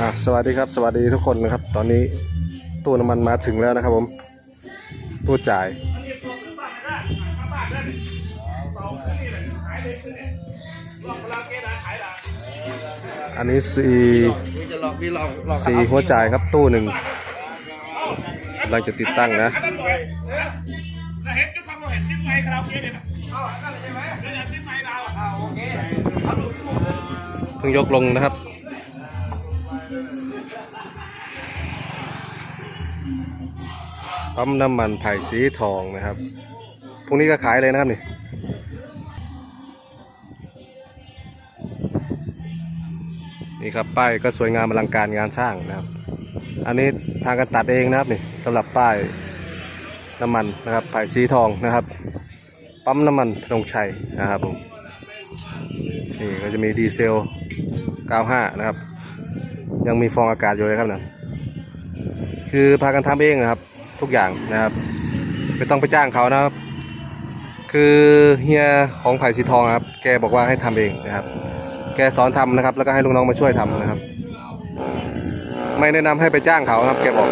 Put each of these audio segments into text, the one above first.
อะสวัสดีครับสวัสดีทุกคนนะครับ ตอนนี้ตู้น้ำมันมาถึงแล้วนะครับผมตู้จ่ายอันนี้สี่สี่หัวจ่ายครับตู้หนึ่งกำลังจะติดตั้งนะเพิ่งยกลงนะครับ ปั๊มน้ำมันไผ่สีทองนะครับพรุ่งนี้ก็ขายเลยนะครับนี่ นี่ครับป้ายก็สวยงามอลังการงานสร้างนะครับ อันนี้ทางการตัดเองนะครับนี่สำหรับป้ายน้ำมันนะครับไผ่สีทองนะครับ ปั๊มน้ำมันธงชัยนะครับผม นี่ก็จะมีดีเซล 95 นะครับ ยังมีฟองอากาศอยู่เลยครับนะคือพากันทำเองนะครับ ทุกอย่างนะครับไม่ต้องไปจ้างเขานะครับ คือเฮียของไผ่สีทองครับ แกบอกว่าให้ทำเองนะครับ แกสอนทำนะครับ แล้วก็ให้ลูกน้องมาช่วยทำนะครับ ไม่แนะนำให้ไปจ้างเขานะครับ แกบอก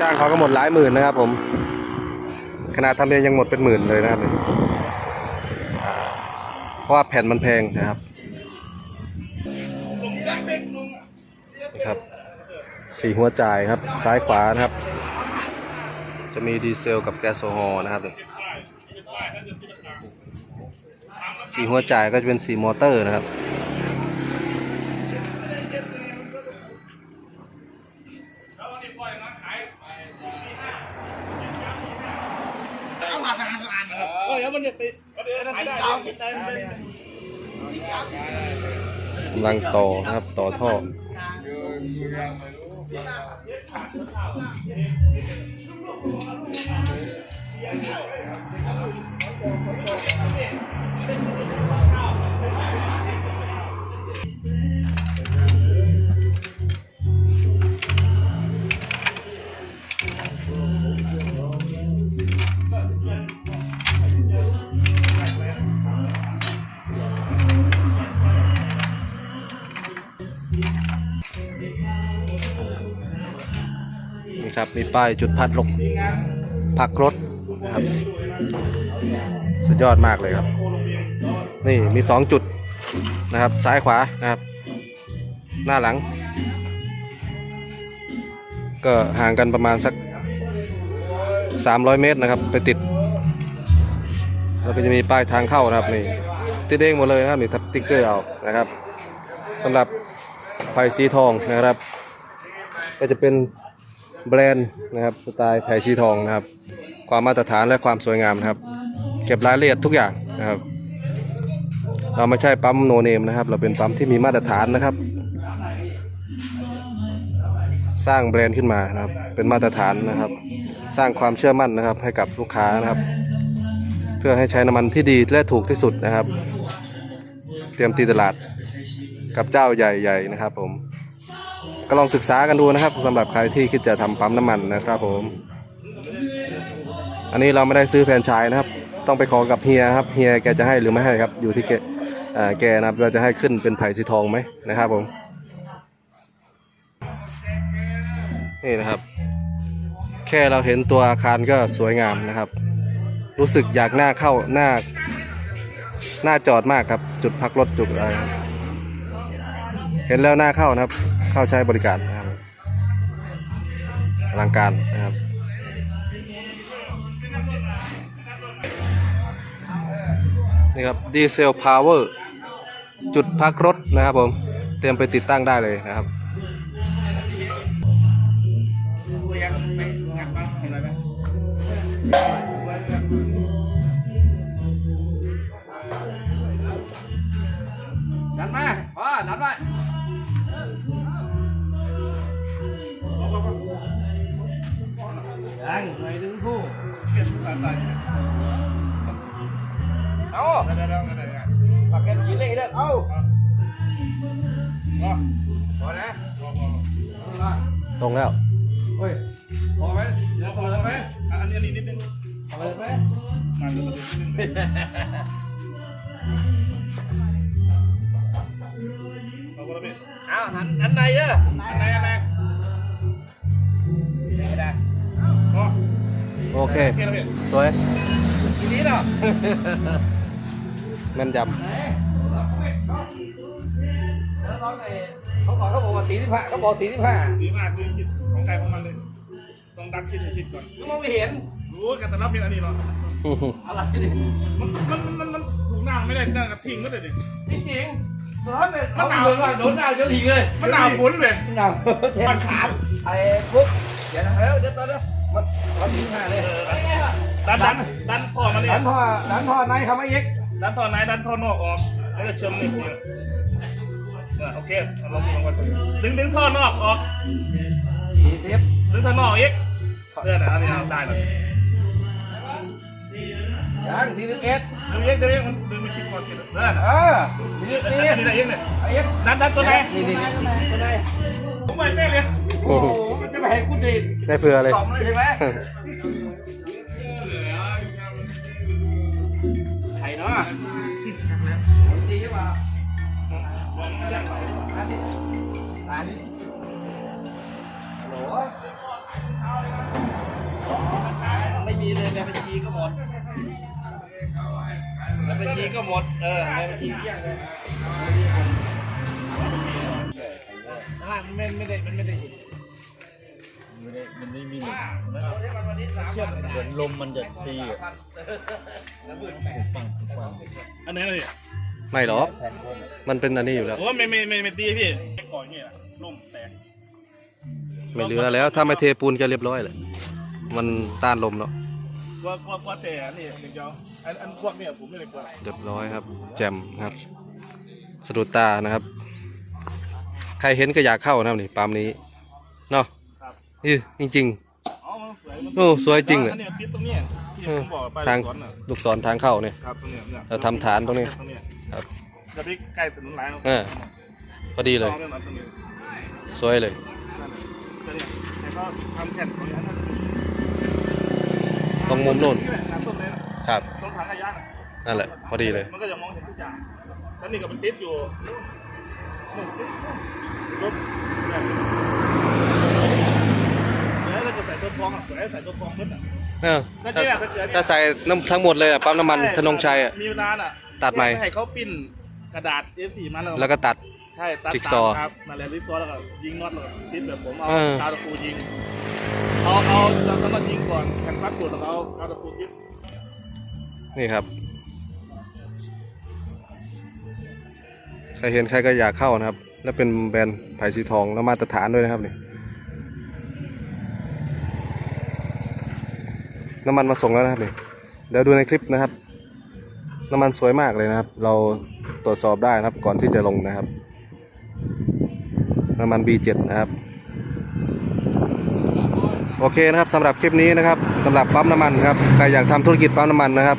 จ้างเขาก็หมดหลายหมื่นนะครับ ผมขนาดทำเองยังหมดเป็นหมื่นเลยนะครับเพราะว่าแผ่นมันแพงนะครับ สี่หัวจ่ายครับ ซ้ายขวานะครับ จะมีดีเซลกับแก๊สโซฮอล์นะครับสี่หัวจ่ายก็จะเป็นสี่มอเตอร์นะครับกำลังต่อนะครับต่อท่อ นี่ ครับ มีป้ายจุดพัดลมพักรถนะครับ สุดยอดมากเลยครับ นี่มีสองจุดนะครับ ซ้ายขวานะครับ หน้าหลัง ก็ห่างกันประมาณสัก 300 เมตรนะครับ ไปติด แล้วก็จะมีป้ายทางเข้านะครับนี่ติดเองหมดเลยนะครับนี่ทับติ๊กเกอร์เอานะครับสำหรับไฟสีทองนะครับ ก็จะเป็น แบรนด์นะครับสไตล์ไผ่สีทองนะครับ ความมาตรฐานและความสวยงามนะครับ เก็บรายละเอียดทุกอย่างนะครับ เราไม่ใช่ปั๊มโนเนมนะครับ เราเป็นปั๊มที่มีมาตรฐานนะครับ สร้างแบรนด์ขึ้นมานะครับ เป็นมาตรฐานนะครับ สร้างความเชื่อมั่นนะครับ ให้กับลูกค้านะครับ เพื่อให้ใช้น้ำมันที่ดีและถูกที่สุดนะครับ เตรียมตีตลาดกับเจ้าใหญ่ๆนะครับผม ก็ลองศึกษากันดูนะครับสำหรับใครที่คิดจะทำปั๊มน้ำมันนะครับผม อันนี้เราไม่ได้ซื้อแฟนชส์นะครับ ต้องไปขอกับเฮียครับเฮียแกจะให้หรือไม่ให้ครับ อยู่ที่แกแกนะครับเราจะให้ขึ้นเป็นไผ่สีทองไหมนะครับผมนี่นะครับ แค่เราเห็นตัวอาคารก็สวยงามนะครับ รู้สึกอยากหน้าเข้าหน้าหน้าจอดมากครับ จุดพักรถจุดอะไรเห็นแล้วหน้าเข้านะครับ เข้าใช้บริการนะครับอลังการนะครับนี่ครับดีเซลพาวเวอร์จุดพักรถนะครับผม เตรียมไปติดตั้งได้เลยนะครับดันมาพ่อดันมา ดเอาพอนะตรงแล้วเฮ้ยพอไหมเดี๋ยวพอแล้วไหมอันนี้นิดนึงพอเลยไหมมาดูนิดนึงเอาหันหันในเด้ออันไหนอันไหนไม่ได้โอเค สวยทีนี้เนาะแม่นย แล้วน้องไอ้เขาบอกเขาบอกว่าสี่สิบห้าเขาบอกสี่สิบห้าดีมากคือคิดของใครของมันเลย ต้องดักคิดให้ชิดก่อนก็มองไม่เห็นรู้กันแต่รับเพียงอันนี้เนาะำอะไรนี่มันมันมันมันถูกหน้าไม่ได้หน้ากับทิ้งก็ได้ดิจริงๆร้อนเลยมันหนาวเลยโดนหนาวเดี๋ยวทิ้งเลยมันหนาวฝนเลยหนาวแทนขาดไอ้ปุ๊บเดี๋ยวนะเฮ้ยเดี๋ยวตอนนี้มันมันสี่สิบห้าเลยดันดันดันท่อมาเลยดันพ่อดันพ่อในเขาไม่เย็กดันท่อในดันท่อนอกออกแล้วจะเชื่อมนี่ เนี่ยโอเคลองลองกันดึงดึงท่อนอกออกสี่สิบดึงท่อนอกอีกเดินนะอันนี้ได้เลยยังสี่สิบเอ็ดดึงเองดึงเองมันดึงไปชิดก่อนชิดเดินเออสี่สิบอันสี่นี้ได้เองเนี่ยไอ้เอ็ดดันดันตัวไหนนี่นี่ตัวไหนผมไปเป้เลยโอ้โหมันจะไปให้กูดีดได้เผื่อเลยกล่อมเลยใช่ไหมไข่เนาะดีใช่ป่ะอันนี้อันนี้ฮัลโหล ไม่มีเลยในบัญชีก็หมดในบัญชีก็หมด เออในบัญชีเกลี้ยงเลยข้างล่างมันไม่ไม่ได้ มันไม่ได้ไม่ได้มันไม่มีเชื่อมเหมือนลมมันจะตีอะปังปังอันไหนเลย ไม่หรอกมันเป็นอันนี้อยู่แล้ว โอ้ไม่ไม่ไม่ไม่ตีพี่ก่อนเงี้ยล่มแตกไม่เหลือแล้ว ถ้าไม่เทปูนจะเรียบร้อยเลยมันต้านลมเนาะว่าว่าว่าแต่นี่เดี๋ยวอันอันพวกเนี่ยผมไม่ได้กลัวเรียบร้อยครับ แจ่มครับสะดุดตานะครับ ใครเห็นก็อยากเข้านะครับนี่ปั๊มนี้เนาะครับอื้อจริงอ๋อมันสวยมันโอ้สวยจริงเลยอันเนี้ยติดตรงเนี้ยที่ผมบอกไปทางก่อนน่ะๆลูกศรทางเข้าเนี่ยครับตรงเนี้ยเนี่ยเราทำฐานตรงนี้ จะไปใกล้ถนนหลายเออพอดีเลยตรงนี้ตรงนี้สวยเลยนั่นตรงเนี้ยแต่ก็ทำแผ่นตรงนี้นะตรงมุมโน่นนี่แหละน้ำต้นเลยนะครับตรงถังขยะน่ะนั่นแหละ พอดีเลย มันก็จะมองเห็นทุกอย่างแล้วนี่ก็มันติดอยู่นู่นติดรถเนี่ยแล้วเราก็ใส่ตัวฟองอะใส่ใส่ตัวฟองรถอะเออแล้วถ้าเนี่ยถ้าเกิดถ้าใส่น้ำทั้งหมดเลยอะปั๊มน้ำมันธนงชัยอะมีเวลาอะ ตัดใหม่ให้เขาปิ้น กระดาษ A4 มาแล้วแล้วก็ตัด ใช่ตัดจิ๊กซอว์ตามครับมาแล้วลิซซอว์แล้วก็ยิงน็อตแล้วก็ติดแบบผมเอาเออ กาวตะปูยิงเอาเอาแล้วก็ยิงก่อนแผ่นพลาสติกแล้วก็เอากาวตะปูยิงนี่ครับ ใครเห็นใครก็อยากเข้านะครับ แล้วเป็นแบรนด์ไผ่สีทองแล้วมาตรฐานด้วยนะครับนี่น้ำมันมาส่งแล้วนะครับนี่เดี๋ยวดูในคลิปนะครับ น้ำมันสวยมากเลยนะครับ เรา ตรวจสอบได้นะครับ ก่อนที่จะลงนะครับ น้ำมัน B7 นะครับ โอเคนะครับสำหรับคลิปนี้นะครับสำหรับปั๊มน้ำมันครับใครอยากทำธุรกิจปั๊มน้ำมันนะครับ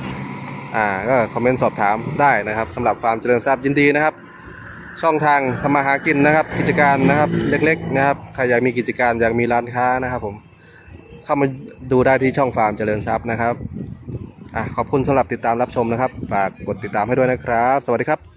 อ่าก็คอมเมนต์สอบถามได้นะครับสำหรับฟาร์มเจริญทรัพย์ยินดีนะครับ ช่องทางทำมาหากินนะครับ กิจการนะครับเล็ก ๆ นะครับใครอยากมีกิจการอยากมีร้านค้านะครับ ผมเข้ามาดูได้ที่ช่องฟาร์มเจริญทรัพย์นะครับ อะขอบคุณสำหรับติดตามรับชมนะครับ ฝากกดติดตามให้ด้วยนะครับ สวัสดีครับ